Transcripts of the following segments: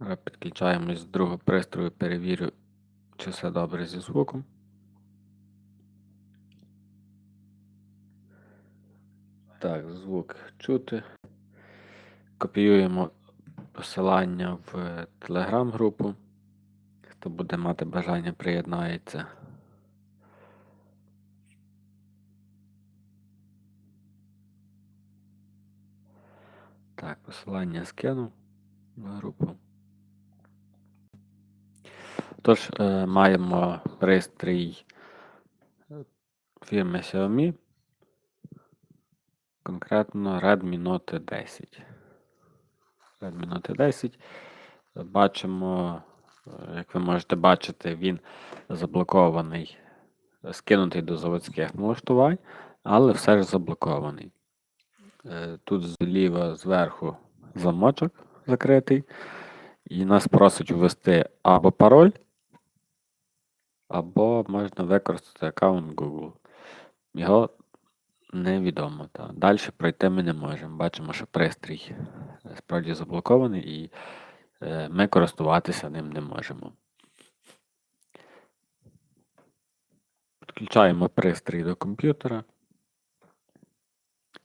Зараз підключаємось з другого пристрою, перевірю, чи все добре зі звуком. Так, звук чути. Копіюємо посилання в телеграм-групу. Хто буде мати бажання, приєднається. Так, посилання скинув в групу. Тож, е, маємо пристрій фірми Xiaomi, конкретно Redmi Note 10. Redmi Note 10. Бачимо, е, як ви можете бачити, він заблокований, скинутий до заводських налаштувань, але все ж заблокований. Е, Тут зліва зверху замочок закритий, і нас просить ввести або пароль, або можна використати аккаунт Google. Його невідомо. Та. Далі пройти ми не можемо. Бачимо, що пристрій е, справді заблокований і е, ми користуватися ним не можемо. Підключаємо пристрій до комп'ютера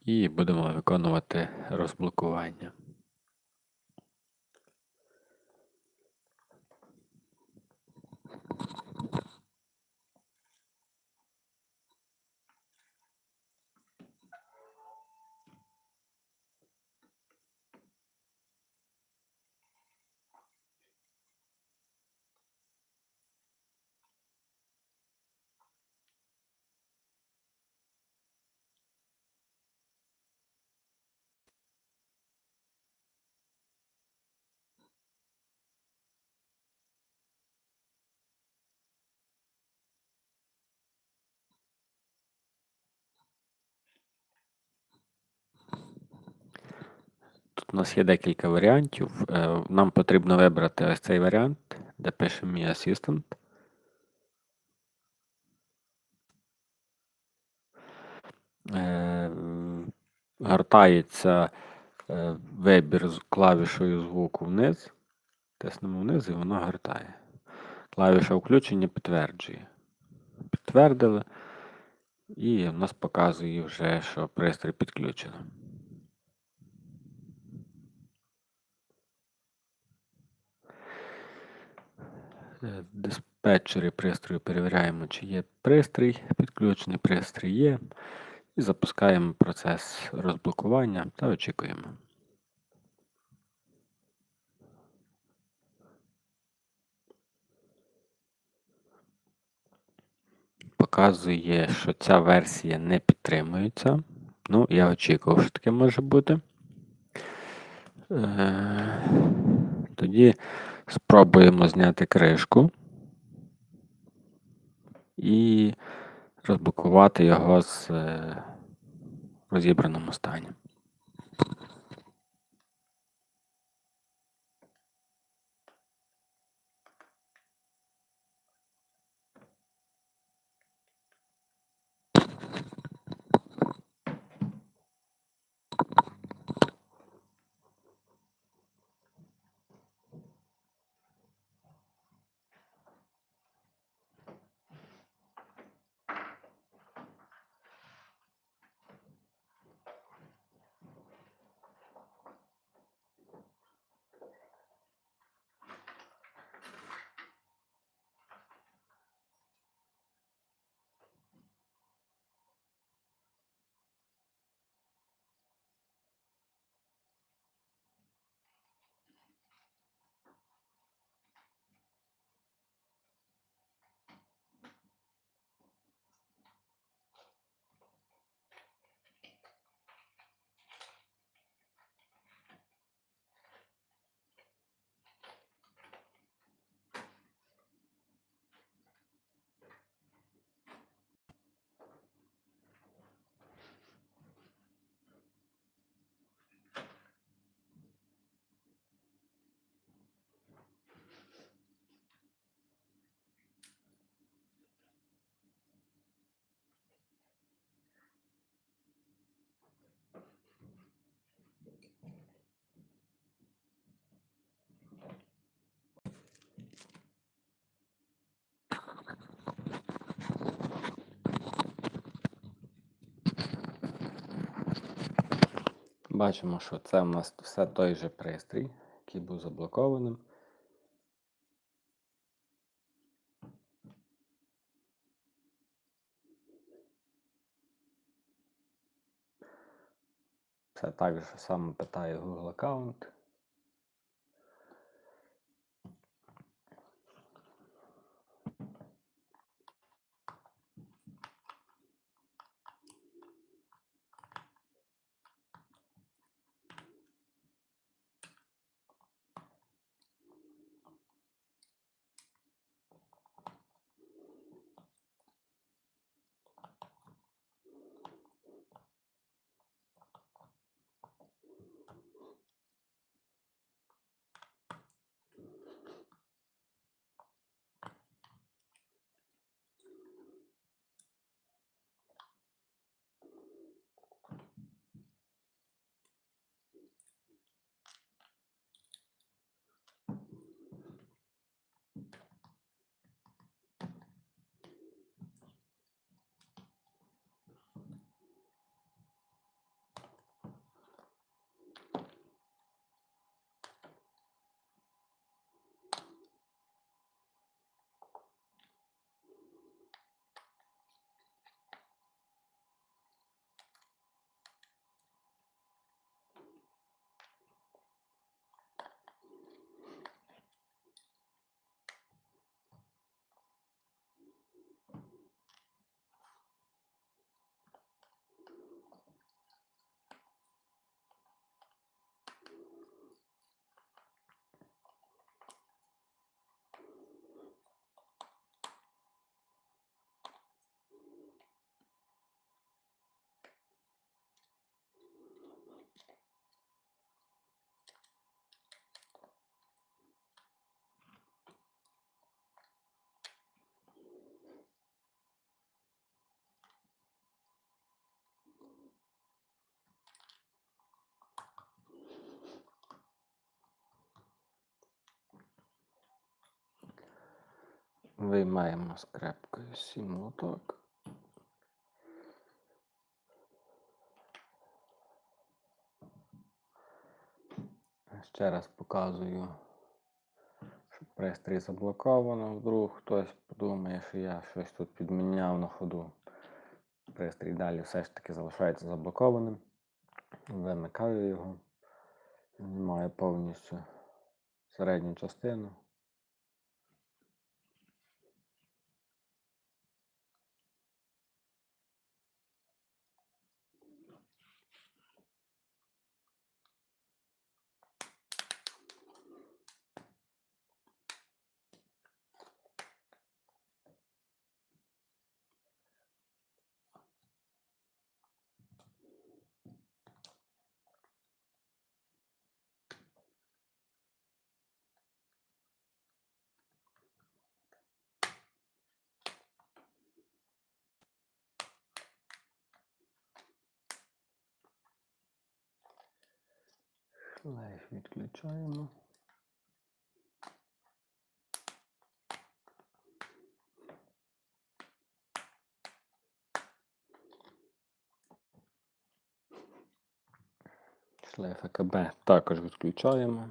і будемо виконувати розблокування. Тут у нас є декілька варіантів. Е, Нам потрібно вибрати ось цей варіант, де пише Mi Assistant. Е, Гортається е, вибір з клавішою звуку вниз. Тиснемо вниз і воно гортає. Клавіша включення підтверджує. Підтвердили. І в нас показує вже, що пристрій підключено. В диспетчері пристрою перевіряємо, чи є пристрій, підключений пристрій є. І запускаємо процес розблокування та очікуємо. Показує, що ця версія не підтримується. Ну, я очікував, що таке може бути. Е, Тоді спробуємо зняти кришку і розблокувати його з е, розібраному стані. Бачимо, що це в нас все той же пристрій, який був заблокованим. Це також саме питає Google аккаунт. Виймаємо скрепкою сім молоток. Ще раз показую, що пристрій заблоковано. Вдруг хтось подумає, що я щось тут підміняв на ходу. Пристрій далі все ж таки залишається заблокованим. Вимикаю його, знімаю повністю середню частину. Шлейф відключаємо. Шлейф АКБ також відключаємо.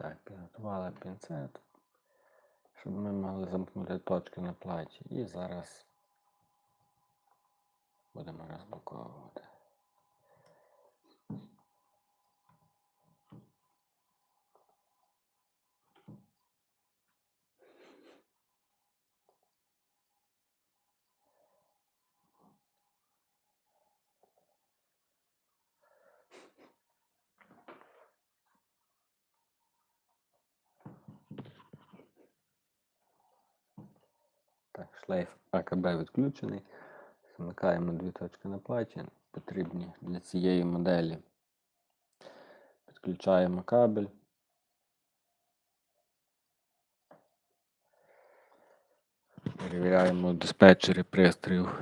Так, підготували пінцет, щоб ми могли замкнути точки на платі. І зараз будемо розблоковувати. шлейф АКБ відключений. Замикаємо дві точки на платі. Потрібні для цієї моделі. Підключаємо кабель. Перевіряємо у диспетчері пристроїв,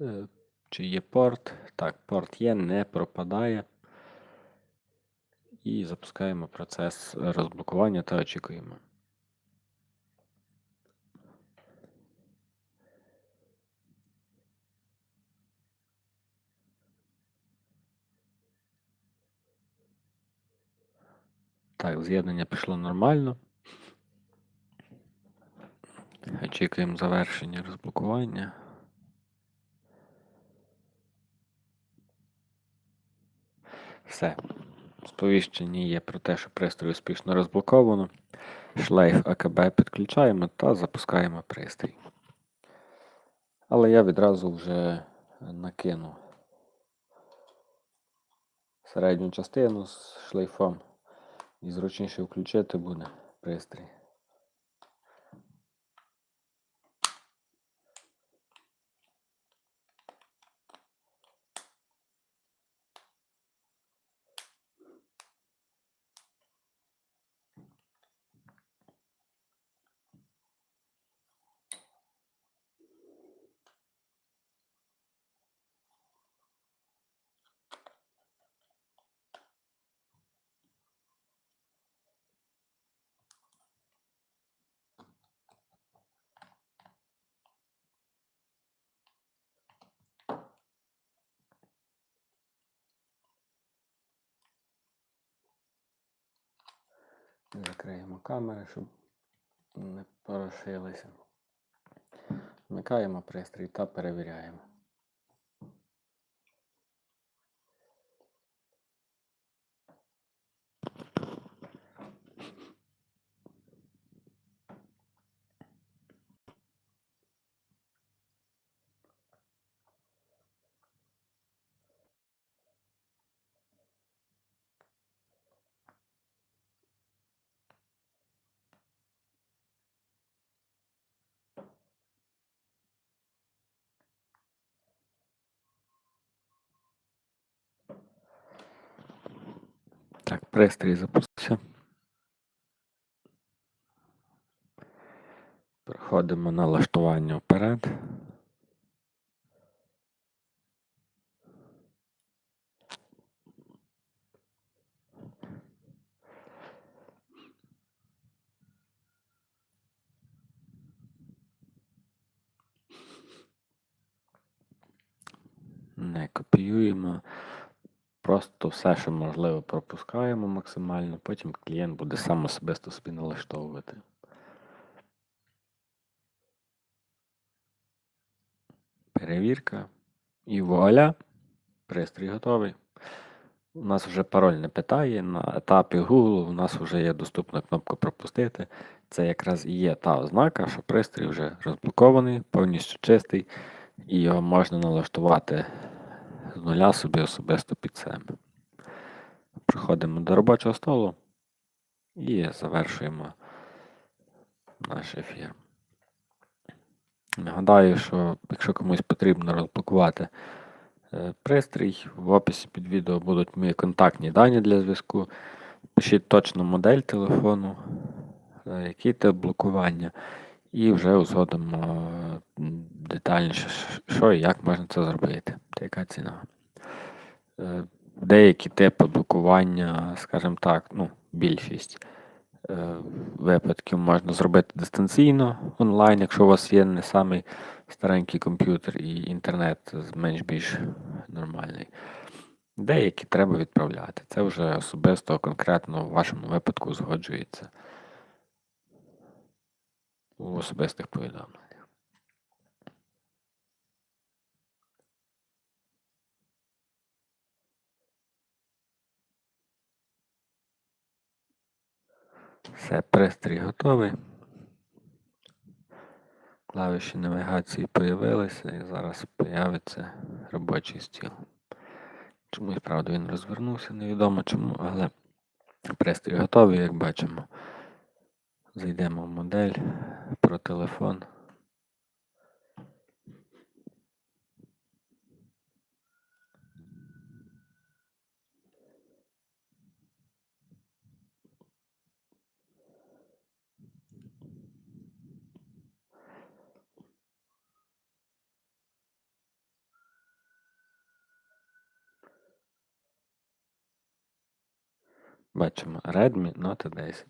е, чи є порт. Так, порт є, не пропадає. І запускаємо процес розблокування та очікуємо. Так, з'єднання пішло нормально. Очікуємо завершення розблокування. Все. Сповіщення є про те, що пристрій успішно розблоковано. Шлейф АКБ підключаємо та запускаємо пристрій. Але я відразу вже накину середню частину з шлейфом і зручніше включати буде пристрій. Закриємо камери, щоб не порошилися. Вмикаємо пристрій та перевіряємо. Так, пристрій запустився. Переходимо на налаштування вперед. Не копіюємо. Просто все, що можливо, пропускаємо максимально, потім клієнт буде сам особисто собі налаштовувати. Перевірка. І вуаля, пристрій готовий. У нас вже пароль не питає. На етапі Google у нас вже є доступна кнопка пропустити. Це якраз і є та ознака, що пристрій вже розблокований, повністю чистий, і його можна налаштувати нуля собі особисто під себе. Приходимо до робочого столу і завершуємо наш ефір. Нагадаю, що якщо комусь потрібно розблокувати е, пристрій, в описі під відео будуть мої контактні дані для зв'язку. Пишіть точно модель телефону, е, який тип блокування, і вже узгодимо е, детальніше, що і як можна це зробити, та яка ціна. Е, Деякі типи блокування, скажімо так, ну, більшість е, випадків можна зробити дистанційно онлайн, якщо у вас є не самий старенький комп'ютер і інтернет менш-більш нормальний. Деякі треба відправляти. Це вже особисто конкретно в вашому випадку узгоджується у особистих повідомленнях. Все, пристрій готовий. Клавіші навігації появилися і зараз появиться робочий стіл. Чомусь, правда, він розвернувся, невідомо чому, але пристрій готовий, як бачимо. Зайдемо в модель про телефон. Бачимо Redmi Note 10.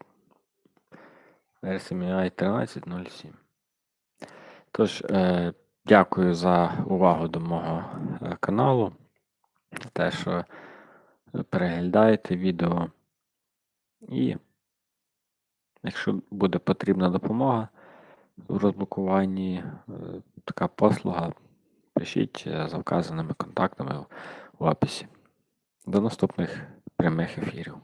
Версія MIUI 13.07. Тож, е, дякую за увагу до мого е, каналу. Те, що переглядаєте відео. І якщо буде потрібна допомога у розблокуванні, е, така послуга, пишіть е, за вказаними контактами в описі. До наступних прямих ефірів.